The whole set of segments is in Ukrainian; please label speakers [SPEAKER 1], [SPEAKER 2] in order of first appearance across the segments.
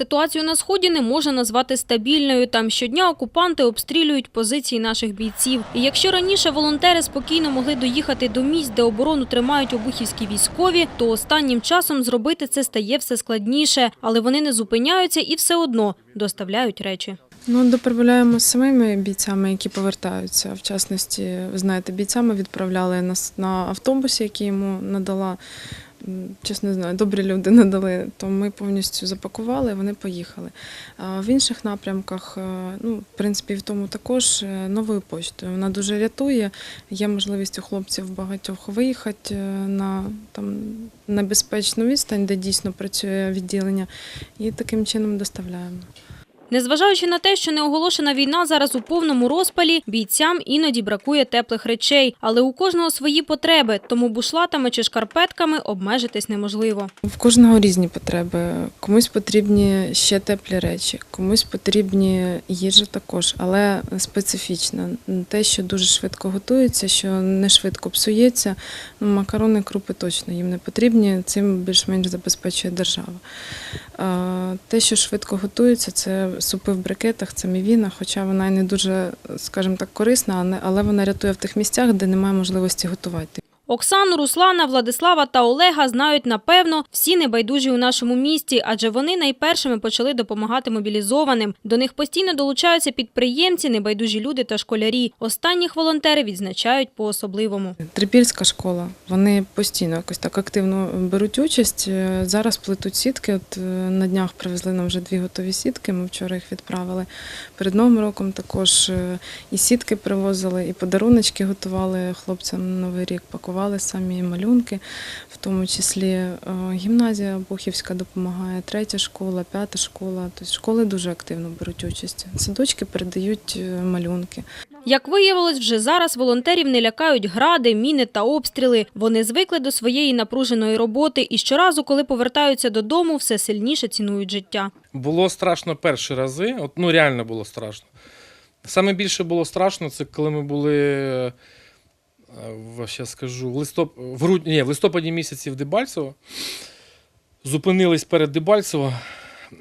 [SPEAKER 1] Ситуацію на сході не можна назвати стабільною. Там щодня окупанти обстрілюють позиції наших бійців. І якщо раніше волонтери спокійно могли доїхати до місць, де оборону тримають обухівські військові, то останнім часом зробити це стає все складніше. Але вони не зупиняються і все одно доставляють речі.
[SPEAKER 2] Ну, доправляємо самими бійцями, які повертаються. В частності, ви знаєте, бійцями відправляли нас на автобусі, який йому надала. Чесно знаю, добрі люди надали, то ми повністю запакували, вони поїхали. А в інших напрямках, е, ну, в принципі, в тому також е, новою поштою. Вона дуже рятує. Є можливість у хлопців багатьох виїхати е, на, там, на безпечну відстань, де дійсно працює відділення, і таким чином доставляємо.
[SPEAKER 1] Незважаючи на те, що неоголошена війна зараз у повному розпалі, бійцям іноді бракує теплих речей, але у кожного свої потреби, тому бушлатами чи шкарпетками обмежитись неможливо.
[SPEAKER 2] В кожного різні потреби. Комусь потрібні ще теплі речі, комусь потрібні їжа також, але специфічна. Те, що дуже швидко готується, що не швидко псується. Ну, макарони, крупи точно їм не потрібні. Цим більш-менш забезпечує держава. Те, що швидко готується, це супи в брикетах, це мівіна, хоча вона і не дуже, скажімо так, корисна, але вона рятує в тих місцях, де немає можливості готувати.
[SPEAKER 1] Оксану, Руслана, Владислава та Олега знають напевно всі небайдужі у нашому місті, адже вони найпершими почали допомагати мобілізованим. До них постійно долучаються підприємці, небайдужі люди та школярі. Останніх волонтери відзначають по-особливому.
[SPEAKER 2] Трипільська школа. Вони постійно якось так активно беруть участь. Е, Зараз плетуть сітки. От е, на днях привезли нам вже дві готові сітки. Ми вчора їх відправили. Перед новим роком також е, і сітки привозили, і подаруночки готували хлопцям на новий рік. Пакували самі малюнки, в тому числі е, гімназія Бухівська допомагає, третя школа, п'ята школа. Тобто школи дуже активно беруть участь. Садочки передають е, малюнки.
[SPEAKER 1] Як виявилось, вже зараз волонтерів не лякають гради, міни та обстріли. Вони звикли до своєї напруженої роботи і щоразу, коли повертаються додому, все сильніше цінують життя.
[SPEAKER 3] Було страшно перші рази, от, ну реально було страшно. Саме більше було страшно, це коли ми були, е, щас скажу, в, листоп... в, груд... Ні, в листопаді місяці в Дебальцево. Зупинились перед Дебальцево.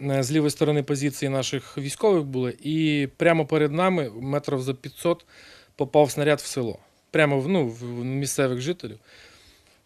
[SPEAKER 3] е, З лівої сторони позиції наших військових були, і прямо перед нами, метрів за 500, попав снаряд в село. Прямо в, ну, в місцевих жителів.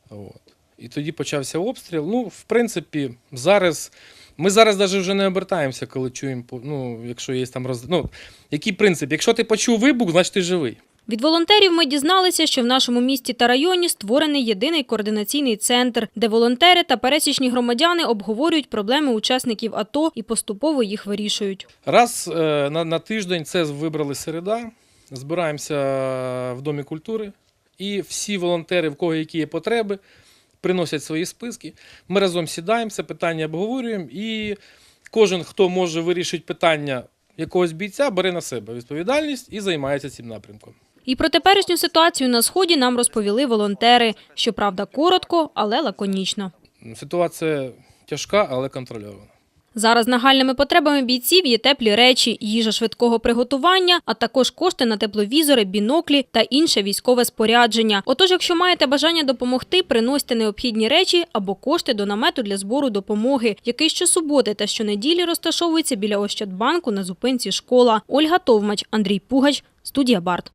[SPEAKER 3] От. І тоді почався обстріл. Ну, в принципі, зараз. Ми зараз навіть вже не обертаємося, коли чуємо, ну, якщо є там роз... Ну, який принцип? Якщо ти почув вибух, значить ти живий.
[SPEAKER 1] Від волонтерів ми дізналися, що в нашому місті та районі створений єдиний координаційний центр, де волонтери та пересічні громадяни обговорюють проблеми учасників АТО і поступово їх вирішують.
[SPEAKER 3] Раз е, на, тиждень це вибрали середа, збираємося в Домі культури, і всі волонтери, в кого які є потреби, приносять свої списки. Ми разом сідаємо, це питання обговорюємо, і кожен, хто може вирішити питання якогось бійця, бере на себе відповідальність і займається цим напрямком.
[SPEAKER 1] І про теперішню ситуацію на сході нам розповіли волонтери. Щоправда, коротко, але лаконічно.
[SPEAKER 3] Ситуація тяжка, але контрольована.
[SPEAKER 1] Зараз нагальними потребами бійців є теплі речі, їжа швидкого приготування, а також кошти на тепловізори, біноклі та інше військове спорядження. Отож, якщо маєте бажання допомогти, приносьте необхідні речі або кошти до намету для збору допомоги, який щосуботи та щонеділі розташовується біля Ощадбанку на зупинці школа. Ольга Товмач, Андрій Пугач, студія Барт.